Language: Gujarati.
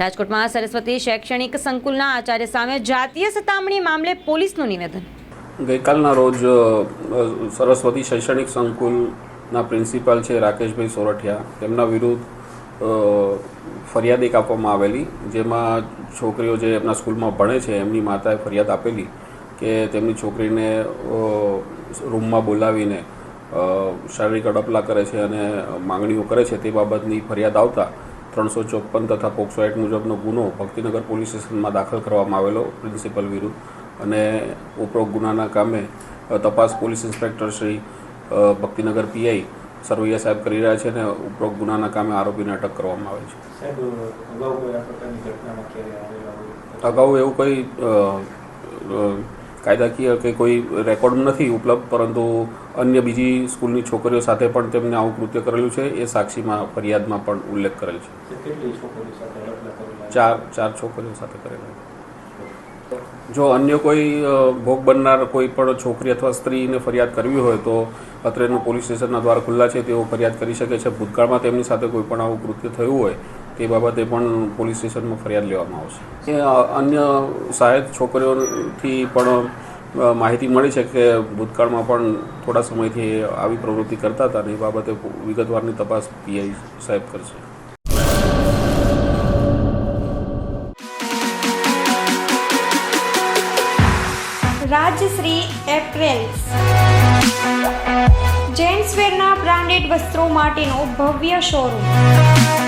રાજકોટમાં સરસ્વતી શૈક્ષણિક સંકુલના આચાર્ય સામે જાતીય સતામણી મામલે પોલીસનું નિવેદન. ગઈકાલના રોજ સરસ્વતી શૈક્ષણિક સંકુલના પ્રિન્સિપાલ છે રાકેશભાઈ સોરઠિયા. તેમના વિરુદ્ધ ફરિયાદ એક આપવામાં આવેલી, જેમાં છોકરીઓ જે એમના સ્કૂલમાં ભણે છે, એમની માતાએ ફરિયાદ આપેલી કે તેમની છોકરીને રૂમમાં બોલાવીને શારીરિક અડપલા કરે છે અને માંગણીઓ કરે છે તે બાબતની ફરિયાદ આવતા ત્રણસો ચોપન તથા પોક્સો એક્ટ મુજબનો ગુનો ભક્તિનગર પોલીસ સ્ટેશનમાં દાખલ કરવામાં આવેલો પ્રિન્સિપલ વિરુદ્ધ અને ઉપરોક્ત ગુનાના કામે તપાસ police inspector Shri Bhaktinagar PI Sarvaiya સાહેબ કરી રહ્યા છે અને ઉપરોક્ત ગુનાના કામે આરોપીને અટક કરવામાં આવે છે. અગાઉ એવું કોઈ કાયદાકીય કે કોઈ રેકોર્ડ નથી ઉપલબ્ધ પરંતુ અન્ય બીજી સ્કૂલની છોકરીઓ સાથે પણ તેમને આવું કૃત્ય કરેલું છે એ સાક્ષીમાં ફરિયાદમાં પણ ઉલ્લેખ કરેલ છે. ચાર ચાર છોકરીઓ સાથે કરેલા. જો અન્ય કોઈ ભોગ બનનાર કોઈ પણ છોકરી અથવા સ્ત્રીને ફરિયાદ કરવી હોય તો અત્રેનું પોલીસ સ્ટેશનના દ્વાર ખુલ્લા છે તેઓ ફરિયાદ કરી શકે છે. ભૂતકાળમાં તેમની સાથે કોઈ પણ આવું કૃત્ય થયું હોય તે બાબતે પણ પોલીસ સ્ટેશનમાં ફરિયાદ લેવામાં આવશે. અન્ય સહાયક છોકરીઓથી પણ માહિતી મળી છે કે ભૂતકાળમાં પણ થોડા સમયથી આવી પ્રવૃત્તિ કરતા હતા અને એ બાબતે વિગતવારની તપાસ પીઆઈ સાહેબ કરશે. રાજશ્રી એપ્રેલ્સ. જેન્ટ્સવેરના બ્રાન્ડેડ વસ્ત્રો માટેનો ભવ્ય showroom.